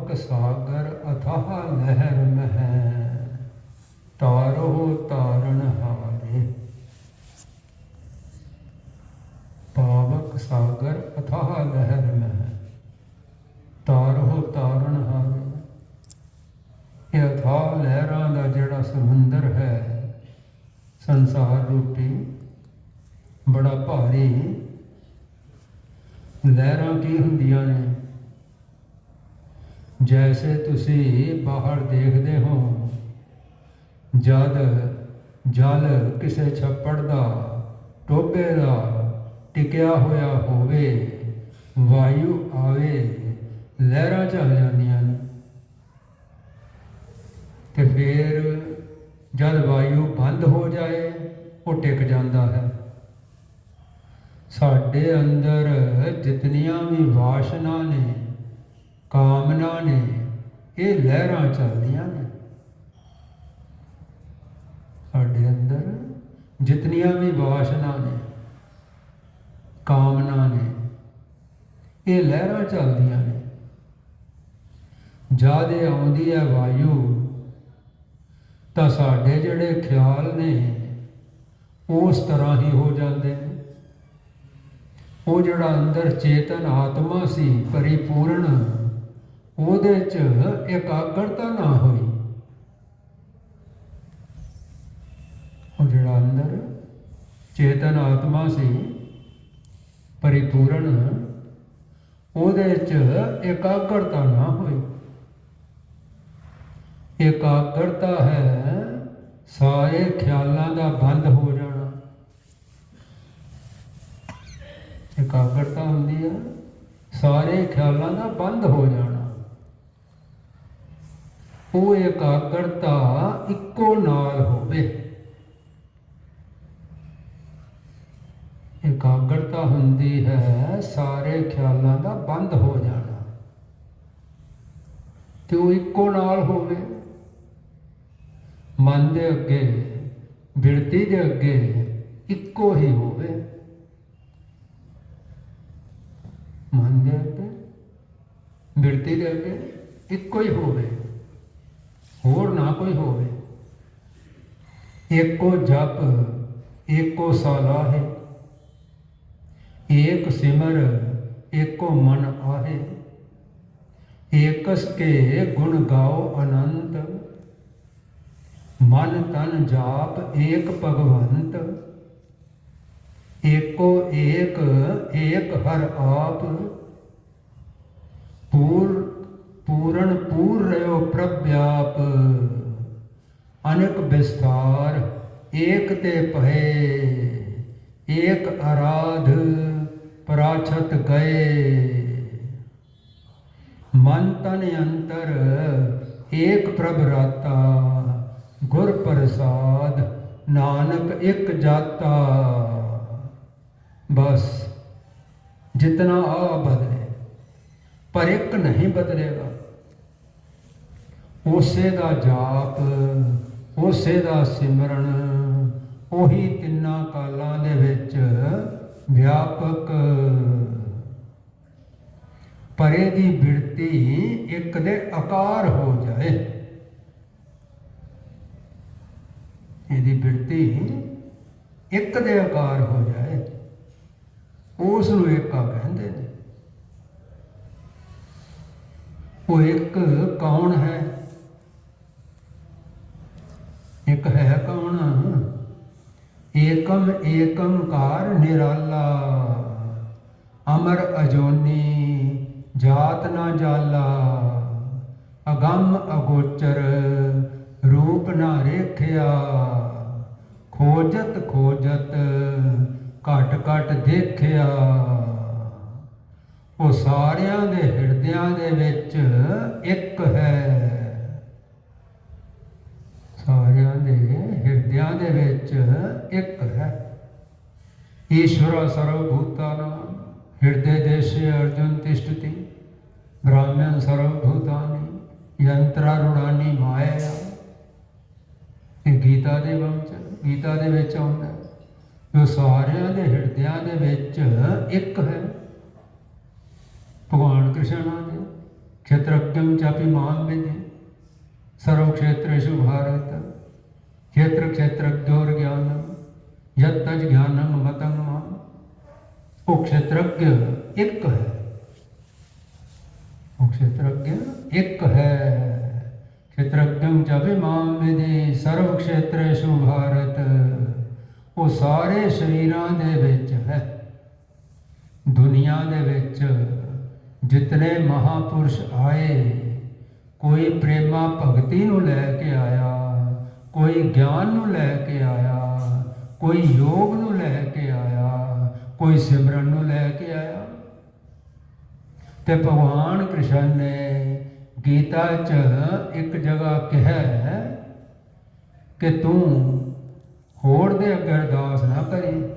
ਪਾਵਕ ਸਾਗਰ ਅਥਾਹ ਲਹਿਰ ਮਹਿ ਤਾਰੋ ਤਾਰਨ ਹਾਰੇ। ਪਾਵਕ ਸਾਗਰ ਅਥਾਹ ਲਹਿਰ ਮਹਿ ਤਾਰੋ ਤਾਰਨ ਹਾਰੇ। ਇਹ ਅਥਾਹ ਲਹਿਰਾਂ ਦਾ ਜਿਹੜਾ ਸਮੁੰਦਰ ਹੈ, ਸੰਸਾਰ ਰੂਪੀ, ਬੜਾ ਭਾਰੀ। ਲਹਿਰਾਂ ਕੀ ਹੁੰਦੀਆਂ ਨੇ? ਜੈਸੇ ਤੁਸੀਂ ਬਾਹਰ ਦੇਖਦੇ ਹੋ, ਜਦ ਜਲ ਕਿਸੇ ਛੱਪੜ ਦਾ ਟੋਬੇ ਦਾ ਟਿਕਿਆ ਹੋਇਆ ਹੋਵੇ, ਵਾਯੂ ਆਵੇ, ਲਹਿਰਾਂ ਚੱਲ ਜਾਂਦੀਆਂ ਨੇ। ਤੇ ਫਿਰ ਜਦ ਵਾਯੂ ਬੰਦ ਹੋ ਜਾਏ, ਉਹ ਟਿਕ ਜਾਂਦਾ ਹੈ। ਸਾਡੇ ਅੰਦਰ ਜਿਤਨੀਆਂ ਵੀ ਵਾਸ਼ਨਾ ਨੇ ਕਾਮਨਾ ਨੇ ਇਹ ਲਹਿਰਾਂ ਚੱਲਦੀਆਂ ਨੇ। ਸਾਡੇ ਅੰਦਰ ਜਿਤਨੀਆਂ ਵੀ ਵਾਸ਼ਨਾ ਨੇ, ਕਾਮਨਾ ਨੇ, ਇਹ ਲਹਿਰਾਂ ਚੱਲਦੀਆਂ ਨੇ। ਜਦ ਇਹ ਆਉਂਦੀ ਹੈ ਵਾਯੂ, ਤਾਂ ਸਾਡੇ ਜਿਹੜੇ ਖਿਆਲ ਨੇ ਉਸ ਤਰ੍ਹਾਂ ਹੀ ਹੋ ਜਾਂਦੇ ਨੇ। ਉਹ ਜਿਹੜਾ ਅੰਦਰ ਚੇਤਨ ਆਤਮਾ ਸੀ, ਪਰਿਪੂਰਨ ਉਹਦੇ ਚ ਇਕਾਗਰਤਾ ਨਾ ਹੋਈ। ਉਹ ਜਿਹੜਾ ਅੰਦਰ ਚੇਤਨ ਆਤਮਾ ਸੀ, ਪਰਿਪੂਰਨ, ਉਹਦੇ ਚ ਇਕਾਗਰਤਾ ਨਾ ਹੋਈ। ਇਕਾਗਰਤਾ ਹੈ ਸਾਰੇ ਖਿਆਲਾਂ ਦਾ ਬੰਦ ਹੋ ਜਾਣਾ। ਇਕਾਗਰਤਾ ਹੁੰਦੀ ਹੈ ਸਾਰੇ ਖਿਆਲਾਂ ਦਾ ਬੰਦ ਹੋ ਜਾਣਾ। ਉਹ ਇਕਾਗਰਤਾ ਇੱਕੋ ਨਾਲ ਹੋਵੇ। ਇਕਾਗਰਤਾ ਹੁੰਦੀ ਹੈ, ਸਾਰੇ ਖਿਆਲਾਂ ਦਾ ਬੰਦ ਹੋ ਜਾਣਾ। ਤੇ ਉਹ ਇੱਕੋ ਨਾਲ ਹੋਵੇ। ਮਨ ਦੇ ਅੱਗੇ, ਬਿਰਤੀ ਦੇ ਅੱਗੇ ਇੱਕੋ ਹੀ ਹੋਵੇ। ਮਨ ਦੇ ਅੱਗੇ, ਬਿਰਤੀ ਦੇ ਅੱਗੇ ਇੱਕੋ ਹੀ ਹੋਵੇ। ਹੋਰ ਨਾ ਕੋਈ ਹੋਵੇ। ਏਕੋ ਜਪ ਏਕੋ ਸਲਾਹੇ, ਏਕ ਸਿਮਰ ਏਕੋ ਮਨ ਆਹੇ। ਏਕਸ ਕੇ ਗੁਣ ਗਾਓ ਅਨੰਤ ਮਨ ਤਨ ਜਾਪ ਏਕ ਭਗਵੰਤ। ਏਕੋ ਏਕ ਏਕ ਹਰ ਆਪ। ਪੂਰ ਪੂਰਨ ਪੂਰ ਰਿਓ ਪ੍ਰਭਿਆਪ ਅਨੇਕ ਵਿਸਤਾਰ ਏਕ ਤੇ ਭਏ, ਏਕ ਆਰਾਧ ਪਰਾਛਤ ਗਏ। ਮਨ ਤਨ ਅੰਤਰ, ਏਕ ਪ੍ਰਭ ਰਾਤਾ, ਗੁਰ ਪ੍ਰਸਾਦ, ਨਾਨਕ ਇੱਕ ਜਾਤਾ। ਬਸ, ਜਿਤਨਾ ਆ ਬਦਲੇ, ਪਰ ਇੱਕ ਨਹੀਂ ਬਦਲੇਗਾ। ਉਸੇ ਦਾ ਜਾਪ, ਉਸੇ ਦਾ ਸਿਮਰਨ, ਉਹੀ ਤਿੰਨਾਂ ਕਾਲਾਂ ਦੇ ਵਿੱਚ ਵਿਆਪਕ। ਪਰੇ ਦੀ ਬਿਰਤੀ ਇੱਕ ਦੇ ਆਕਾਰ ਹੋ ਜਾਏ। ਇਹਦੀ ਬਿਰਤੀ ਇੱਕ ਦੇ ਆਕਾਰ ਹੋ ਜਾਏ। ਉਸ ਨੂੰ ਏਕਾ ਕਹਿੰਦੇ ਨੇ। ਉਹ ਇੱਕ ਕੌਣ ਹੈ ਇੱਕ ਹੈ ਕੌਣ ਏਕਮ ਏਕੰਕਾਰ ਨਿਰਾਲਾ। ਅਮਰ ਅਜੋਨੀ, ਜਾਤ ਨਾ ਜਾਲਾ। ਅਗੰਮ ਅਗੋਚਰ, ਰੂਪ ਨਾ ਰੇਖਿਆ। ਖੋਜਤ ਖੋਜਤ, ਘਟ ਘਟ ਦੇਖਿਆ। ਉਹ ਸਾਰਿਆਂ ਦੇ ਹਿਰਦਿਆਂ ਦੇ ਵਿੱਚ ਇੱਕ ਹੈ ਸਾਰਿਆਂ ਦੇ ਵਿਦਿਆ ਦੇ ਵਿੱਚ ਇੱਕ ਹੈ। ਈਸ਼ਵਰ ਸਰਵਭੂਤਾਨ, ਹਿਰਦੇ ਦੇਸ਼ੇ ਅਰਜੁਨ ਤਿਸ਼ਟਿ ਬ੍ਰਾਹਮਣ ਸਰਵਭੂਤਾਨੀ ਯੰਤਰਾਰੁੜਾਨੀ ਮਾਇਆ। ਇਹ ਗੀਤਾ ਦੇ ਵਚਨ, ਗੀਤਾ ਦੇ ਵਿੱਚ ਆਉਂਦਾ ਜੋ ਸਾਰਿਆਂ ਦੇ ਹਿਰਦਿਆਂ ਦੇ ਵਿੱਚ ਇੱਕ ਹੈ। ਭਗਵਾਨ ਕ੍ਰਿਸ਼ਨ ਦੇ ਖੇਤਰਕਮ ਚਾਪੀ ਮਾਨ ਵਿੱਚ ਸਰਵ ਖੇਤਰੇਸ਼ੂ ਭਾਰਤ। क्षेत्र क्षेत्रज्ञोर्ज्ञानम यत्तज ज्ञानम मतंग माम वो क्षेत्रज्ञ एक है वो क्षेत्रज्ञ एक है क्षेत्रज्ञम जब माम विधि सर्व क्षेत्रेषु भारत ਉਹ ਸਾਰੇ ਸ਼ਰੀਰਾਂ ਦੇ ਵਿੱਚ ਹੈ ਦੁਨੀਆ ਦੇ ਵਿੱਚ ਜਿਤਨੇ ਮਹਾਪੁਰਸ਼ ਆਏ ਕੋਈ ਪ੍ਰੇਮਾ ਭਗਤੀ ਨੂੰ ਲੈ ਕੇ ਆਇਆ ਕੋਈ ਗਿਆਨ ਨੂੰ ਲੈ ਕੇ ਆਇਆ, ਕੋਈ ਯੋਗ ਨੂੰ ਲੈ ਕੇ ਆਇਆ, ਕੋਈ ਸਿਮਰਨ ਨੂੰ ਲੈ ਕੇ ਆਇਆ। ਤੇ ਭਗਵਾਨ ਕ੍ਰਿਸ਼ਨ ਨੇ ਗੀਤਾ 'ਚ ਇੱਕ ਜਗ੍ਹਾ ਕਿਹਾ ਕਿ ਤੂੰ ਹੋਰ ਦੇ ਅੱਗੇ ਅਰਦਾਸ ਨਾ ਕਰੀ।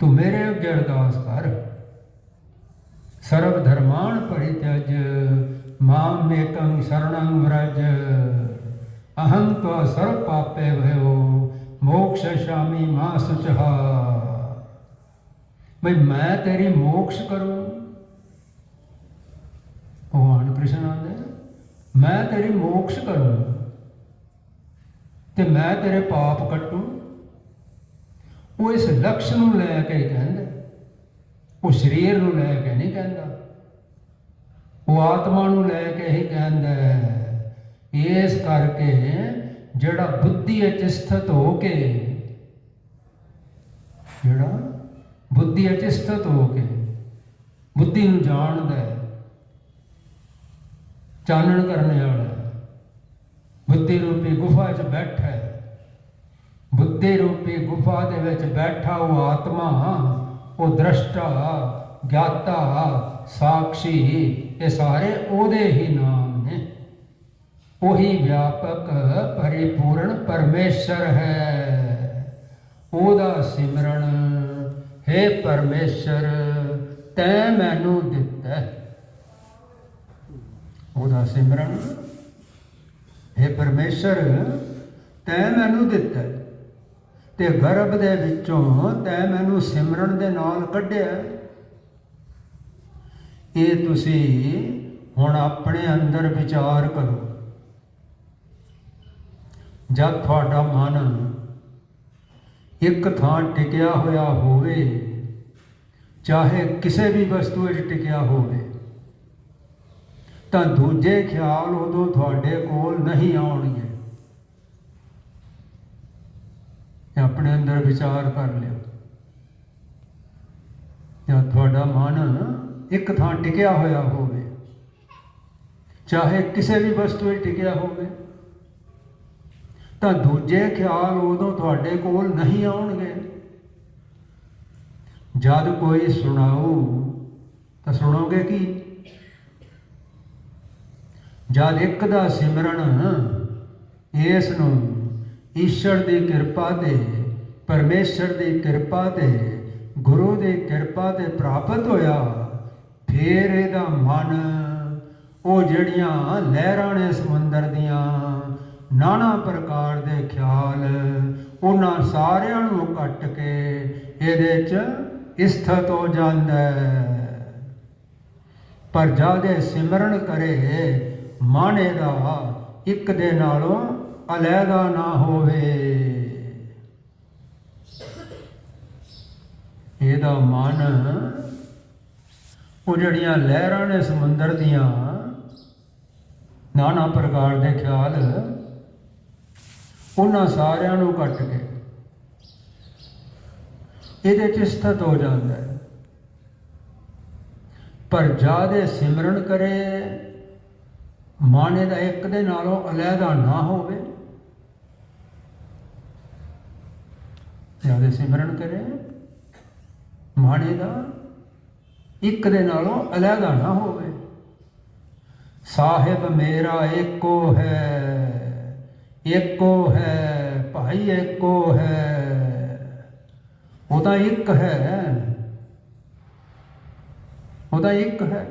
ਤੂੰ ਮੇਰੇ ਅੱਗੇ ਅਰਦਾਸ ਕਰ। ਸਰਬ ਧਰਮਾਨ ਪਰਿਤਜ ਮਾਮ ਮੇਕੰ ਸ਼ਰਣੰ ਵਰਜ। ਅਹੰ ਤੋ ਸਰਬ ਪਾਪੇ ਭਇਓ ਮੋਕਸ਼ ਸ਼ਾਮੀ ਮਾ ਸੁਚਹਾ ਬਈ ਮੈਂ ਤੇਰੀ ਮੋਕਸ਼ ਕਰੂੰ ਭਗਵਾਨ ਕ੍ਰਿਸ਼ਨ ਆਂਦੇ ਮੈਂ ਤੇਰੀ ਮੋਕਸ਼ ਕਰੂੰ ਤੇ ਮੈਂ ਤੇਰੇ ਪਾਪ ਕੱਟੂ ਉਹ ਇਸ ਲਕਸ਼ ਨੂੰ ਲੈ ਕੇ ਕਹਿੰਦਾ ਉਹ ਸਰੀਰ ਨੂੰ ਲੈ ਕੇ ਨਹੀਂ ਕਹਿੰਦਾ ਉਹ ਆਤਮਾ ਨੂੰ ਲੈ ਕੇ ਹੀ ਕਹਿੰਦਾ ਇਸ ਕਰਕੇ ਜਿਹੜਾ ਬੁੱਧੀ ਵਿੱਚ ਸਥਿਤ ਹੋ ਕੇ, ਜਿਹੜਾ ਬੁੱਧੀ ਵਿੱਚ ਸਥਿਤ ਹੋ ਕੇ ਬੁੱਧੀ ਨੂੰ ਜਾਣਦਾ ਹੈ, ਚਾਨਣ ਕਰਨ ਵਾਲਾ ਬੁੱਧੀ ਰੂਪੀ ਗੁਫਾ 'ਚ ਬੈਠਾ ਹੈ, ਬੁੱਧੀ ਰੂਪੀ ਗੁਫਾ ਦੇ ਵਿੱਚ ਬੈਠਾ ਉਹ ਆਤਮਾ, ਉਹ ਦ੍ਰਸ਼ਟਾ, ਗਿਆਤਾ, ਸਾਖੀ, ਇਹ ਸਾਰੇ ਉਹਦੇ ਹੀ ਨਾਮ ਉਹੀ ਵਿਆਪਕ ਪਰਿਪੂਰਨ ਪਰਮੇਸ਼ਰ ਹੈ। ਉਹਦਾ ਸਿਮਰਨ, ਹੈ ਪਰਮੇਸ਼ਰ, ਤੈ ਮੈਨੂੰ ਦਿੱਤਾ ਉਹਦਾ ਸਿਮਰਨ, ਹੈ ਪਰਮੇਸ਼ਰ, ਤੈ ਮੈਨੂੰ ਦਿੱਤਾ ਹੈ। ਤੇ ਗਰਭ ਦੇ ਵਿੱਚੋਂ ਤੈ ਮੈਨੂੰ ਸਿਮਰਨ ਦੇ ਨਾਲ ਕੱਢਿਆ ਇਹ ਤੁਸੀਂ ਹੁਣ ਆਪਣੇ ਅੰਦਰ ਵਿਚਾਰ ਕਰੋ। ਜਦ ਤੁਹਾਡਾ ਮਨ ਇੱਕ ਥਾਂ ਟਿਕਿਆ ਹੋਇਆ ਹੋਵੇ, ਚਾਹੇ ਕਿਸੇ ਵੀ ਵਸਤੂ ਵਿੱਚ ਟਿਕਿਆ ਹੋਵੇ, ਤਾਂ ਦੂਜੇ ਖਿਆਲ ਉਦੋਂ ਤੁਹਾਡੇ ਕੋਲ ਨਹੀਂ ਆਉਣਗੇ। ਆਪਣੇ ਅੰਦਰ ਵਿਚਾਰ ਕਰ ਲਿਓ। ਜਦ ਤੁਹਾਡਾ ਮਨ ਇੱਕ ਥਾਂ ਟਿਕਿਆ ਹੋਇਆ ਹੋਵੇ, ਚਾਹੇ ਕਿਸੇ ਵੀ ਵਸਤੂ ਵਿੱਚ ਟਿਕਿਆ ਹੋਵੇ ਤਾਂ ਦੂਜੇ ਖਿਆਲ ਉਦੋਂ ਤੁਹਾਡੇ ਕੋਲ ਨਹੀਂ ਆਉਣਗੇ। ਜਦ ਕੋਈ ਸੁਣਾਓ ਤਾਂ ਸੁਣੋਗੇ ਕੀ? ਜਦ ਇੱਕ ਦਾ ਸਿਮਰਨ ਇਸ ਨੂੰ ਈਸ਼ਰ ਦੀ ਕਿਰਪਾ ਤੇ, ਪਰਮੇਸ਼ਰ ਦੀ ਕਿਰਪਾ ਤੇ, ਗੁਰੂ ਦੀ ਕਿਰਪਾ ਤੇ ਪ੍ਰਾਪਤ ਹੋਇਆ, ਫੇਰ ਇਹਦਾ ਮਨ ਉਹ ਜਿਹੜੀਆਂ ਲਹਿਰਾਂ ਨੇ ਸਮੁੰਦਰ ਦੀਆਂ ਨਾਨਾ ਪ੍ਰਕਾਰ ਦੇ ਖਿਆਲ ਉਹਨਾਂ ਸਾਰਿਆਂ ਨੂੰ ਕੱਟ ਕੇ ਇਹਦੇ 'ਚ ਸਥਿਤ ਹੋ ਜਾਂਦਾ ਹੈ। ਪਰ ਜਾਦੇ ਸਿਮਰਨ ਕਰੇ ਮਨ ਇਹਦਾ ਇੱਕ ਦੇ ਨਾਲੋਂ ਅਲੱਗਾ ਨਾ ਹੋਵੇ। ਇਹਦਾ ਮਨ, ਉਹ ਜਿਹੜੀਆਂ ਲਹਿਰਾਂ ਨੇ ਸਮੁੰਦਰ ਦੀਆਂ, ਨਾਨਾ ਪ੍ਰਕਾਰ ਦੇ ਖਿਆਲ ਉਹਨਾਂ ਸਾਰਿਆਂ ਨੂੰ ਕੱਟ ਕੇ ਇਹਦੇ ਚ ਸਥਿਤ ਹੋ ਜਾਂਦਾ ਹੈ। ਪਰ ਜਾਦੇ ਸਿਮਰਨ ਕਰੇ, ਮਾਨੇ ਦਾ ਇੱਕ ਦੇ ਨਾਲੋਂ ਅਲੱਗਾ ਨਾ ਹੋਵੇ ਜ਼ਿਆਦਾ ਸਿਮਰਨ ਕਰੇ ਮਾਣੇ ਦਾ ਇੱਕ ਦੇ ਨਾਲੋਂ ਅਲੱਗਾ ਨਾ ਹੋਵੇ। ਸਾਹਿਬ ਮੇਰਾ ਏਕੋ ਹੈ। ਏਕੋ ਹੈ, ਭਾਈ ਏਕੋ ਹੈ। ਉਹ ਤਾਂ ਇੱਕ ਹੈ। ਉਹ ਤਾਂ ਇੱਕ ਹੈ।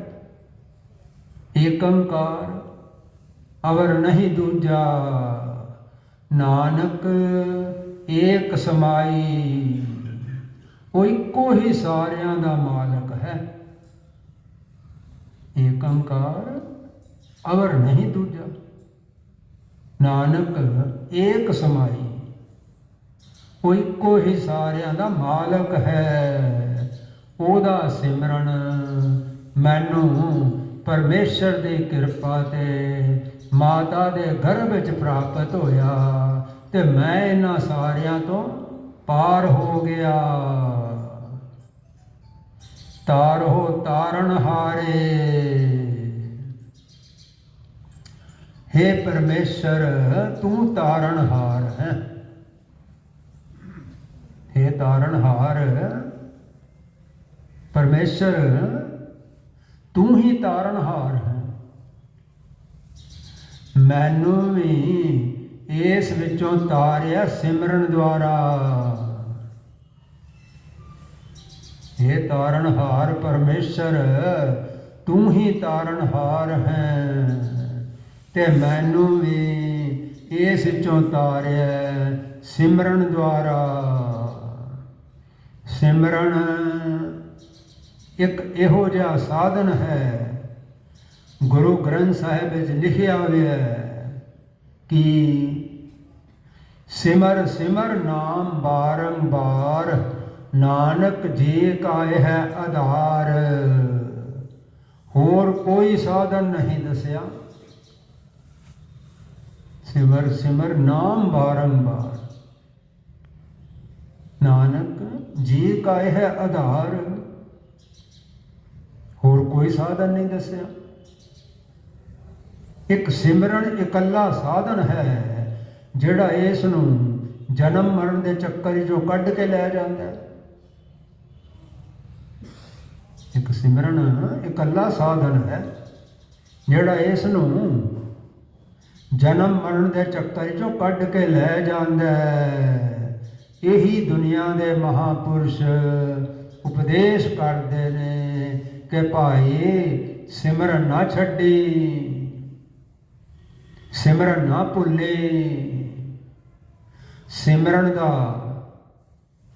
ਏਕੰਕਾਰ ਅਵਰ ਨਹੀਂ ਦੂਜਾ। ਨਾਨਕ, ਏਕ ਸਮਾਈ। ਉਹ ਇੱਕੋ ਹੀ ਸਾਰਿਆਂ ਦਾ ਮਾਲਕ ਹੈ। ਏਕ ਓੰਕਾਰ ਅਵਰ ਨਹੀਂ ਦੂਜਾ। ਨਾਨਕ ਏਕ ਸਮਾਈ। ਉਹ ਇੱਕੋ ਹੀ ਸਾਰਿਆਂ ਦਾ ਮਾਲਕ ਹੈ। ਉਹਦਾ ਸਿਮਰਨ ਮੈਨੂੰ ਪਰਮੇਸ਼ਰ ਦੀ ਕਿਰਪਾ ਤੇ ਮਾਤਾ ਦੇ ਗਰਭ ਵਿੱਚ ਪ੍ਰਾਪਤ ਹੋਇਆ ਤੇ ਮੈਂ ਇਹਨਾਂ ਸਾਰਿਆਂ ਤੋਂ ਪਾਰ ਹੋ ਗਿਆ। ਤਾਰੋ ਤਾਰਨ ਹਾਰੇ। हे ਪਰਮੇਸ਼ਰ ਤੂੰ ਤਾਰਨਹਾਰ ਹੈ हे ਤਾਰਨਹਾਰ ਪਰਮੇਸ਼ਰ ਤੂੰ ਹੀ ਤਾਰਨਹਾਰ ਹੈ ਮੈਨੂੰ ਵੀ ਇਸ ਵਿੱਚੋਂ ਤਾਰਿਆ ਸਿਮਰਨ ਦੁਆਰਾ हे ਤਾਰਨਹਾਰ ਪਰਮੇਸ਼ਰ ਤੂੰ ਹੀ ਤਾਰਨਹਾਰ ਹੈ ਤੇ ਮੈਨੂੰ ਵੀ ਇਸ ਚੋਂ ਤਾਰਿਆ ਸਿਮਰਨ ਦੁਆਰਾ। ਸਿਮਰਨ ਇੱਕ ਇਹੋ ਜਿਹਾ ਸਾਧਨ ਹੈ, ਗੁਰੂ ਗ੍ਰੰਥ ਸਾਹਿਬ ਵਿੱਚ ਲਿਖਿਆ ਹੋਇਆ ਹੈ ਕਿ ਸਿਮਰ ਸਿਮਰ ਨਾਮ ਬਾਰੰਬਾਰ, ਨਾਨਕ ਜੀ ਕਾ ਇਹ ਹੈ ਆਧਾਰ। ਹੋਰ ਕੋਈ ਸਾਧਨ ਨਹੀਂ ਦੱਸਿਆ। ਸਿਮਰ ਸਿਮਰ ਨਾਮ ਬਾਰੰਬਾਰ। ਨਾਨਕ, ਜੀ ਕਾ ਹੈ ਆਧਾਰ। ਹੋਰ ਕੋਈ ਸਾਧਨ ਨਹੀਂ ਦੱਸਿਆ। ਇੱਕ ਸਿਮਰਨ ਇਕੱਲਾ ਸਾਧਨ ਹੈ, ਜਿਹੜਾ ਇਸ ਨੂੰ ਜਨਮ ਮਰਨ ਦੇ ਚੱਕਰ ਚੋਂ ਕੱਢ ਕੇ ਲੈ ਜਾਂਦਾ ਹੈ। ਇੱਕ ਸਿਮਰਨ ਇਕੱਲਾ ਸਾਧਨ ਹੈ, ਜਿਹੜਾ ਇਸ ਨੂੰ ਜਨਮ ਮਰਨ ਦੇ ਚੱਕਰ ਚੋਂ ਕੱਢ ਕੇ ਲੈ ਜਾਂਦਾ ਹੈ। ਇਹੀ ਦੁਨੀਆ ਦੇ ਮਹਾਪੁਰਸ਼ ਉਪਦੇਸ਼ ਕਰਦੇ ਨੇ ਕਿ ਭਾਈ ਸਿਮਰਨ ਨਾ ਛੱਡੀ, ਸਿਮਰਨ ਨਾ ਭੁੱਲੇ। ਸਿਮਰਨ ਦਾ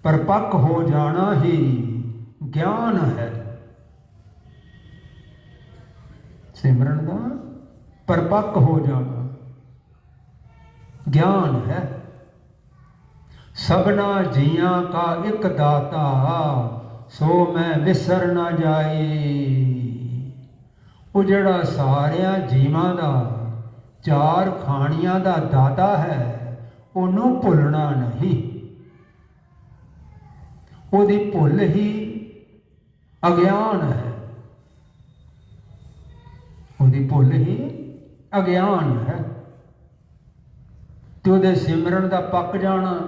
ਪਰਪੱਕ ਹੋ ਜਾਣਾ ਹੀ ਗਿਆਨ ਹੈ। ਸਿਮਰਨ ਦਾ ਪਰਪੱਕ ਹੋ ਜਾਣਾ। ਗਿਆਨ ਹੈ। ਸਭਨਾ ਜੀਆਂ ਕਾ ਇੱਕ ਦਾਤਾ, ਸੋ ਮੈਂ ਵਿਸਰ ਨਾ ਜਾਈ ਉਹ ਜਿਹੜਾ ਸਾਰਿਆਂ ਜੀਵਾਂ ਦਾ, ਚਾਰ ਖਾਣੀਆਂ ਦਾ ਦਾਤਾ ਹੈ, ਉਹਨੂੰ ਭੁੱਲਣਾ ਨਹੀਂ। ਉਹਦੀ ਭੁੱਲ ਹੀ ਅਗਿਆਨ ਹੈ। ਉਹਦੀ ਭੁੱਲ ਹੀ ਅਗਿਆਨ ਹੈ। ਤੇ ਉਹਦੇ ਸਿਮਰਨ ਦਾ ਪੱਕ ਜਾਣਾ।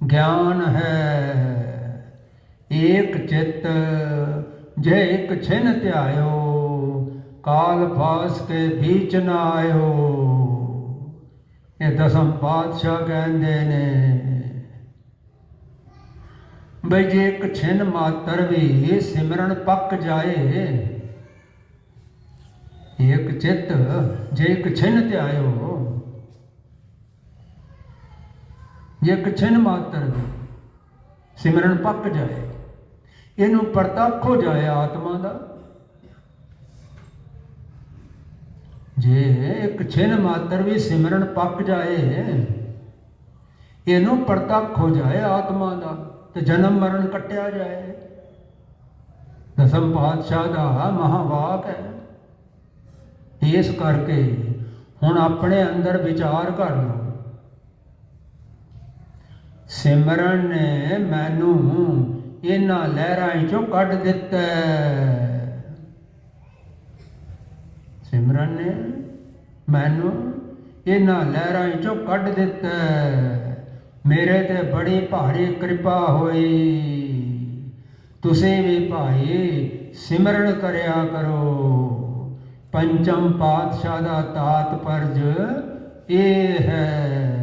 ਗਿਆਨ ਹੈ। ਏਕ ਚਿੱਤ, ਜੇ ਇੱਕ ਛਿਨ ਧਿਆਇਓ, ਕਾਲ ਫਾਸ ਕੇ ਬੀਚ ਨਾ ਆਇਓ। ਇਹ ਦਸਮ ਪਾਤਸ਼ਾਹ ਕਹਿੰਦੇ ਨੇ, ਬਈ ਜੇ ਇੱਕ ਛਿਨ ਮਾਤਰ ਵੀ ਸਿਮਰਨ ਪੱਕ ਜਾਏ ਇੱਕ ਚਿੱਤ, ਜੇ ਇੱਕ ਛਿਨ ਧਿਆਇਓ ਜੇ ਇੱਕ ਛਿਨ ਮਾਤਰ ਵੀ ਸਿਮਰਨ ਪੱਕ ਜਾਏ, ਇਹਨੂੰ ਪ੍ਰਤੱਖ ਹੋ ਜਾਏ ਆਤਮਾ ਦਾ। ਜੇ ਇੱਕ ਛਿਨ ਮਾਤਰ ਵੀ ਸਿਮਰਨ ਪੱਕ ਜਾਏ, ਇਹਨੂੰ ਪ੍ਰਤੱਖ ਹੋ ਜਾਏ ਆਤਮਾ ਦਾ, ਤੇ ਜਨਮ ਮਰਨ ਕੱਟਿਆ ਜਾਏ। ਦਸਮ ਪਾਤਸ਼ਾਹ ਦਾ ਮਹਾਵਾਕ ਹੈ। ਇਸ ਕਰਕੇ ਹੁਣ ਆਪਣੇ ਅੰਦਰ ਵਿਚਾਰ ਕਰ ਲਓ। ਸਿਮਰਨ ਨੇ ਮੈਨੂੰ ਇਹਨਾਂ ਲਹਿਰਾਂ ਚੋਂ ਕੱਢ ਦਿੱਤਾ। ਸਿਮਰਨ ਨੇ ਮੈਨੂੰ ਇਹਨਾਂ ਲਹਿਰਾਂ ਚੋਂ ਕੱਢ ਦਿੱਤਾ। ਮੇਰੇ ਤੇ ਬੜੀ ਭਾਰੀ ਕਿਰਪਾ ਹੋਈ। ਤੁਸੀਂ ਵੀ ਭਾਈ ਸਿਮਰਨ ਕਰਿਆ ਕਰੋ। ਪੰਚਮ ਪਾਤਸ਼ਾਹ ਦਾ ਤਾਤਪਰਜ ਇਹ ਹੈ।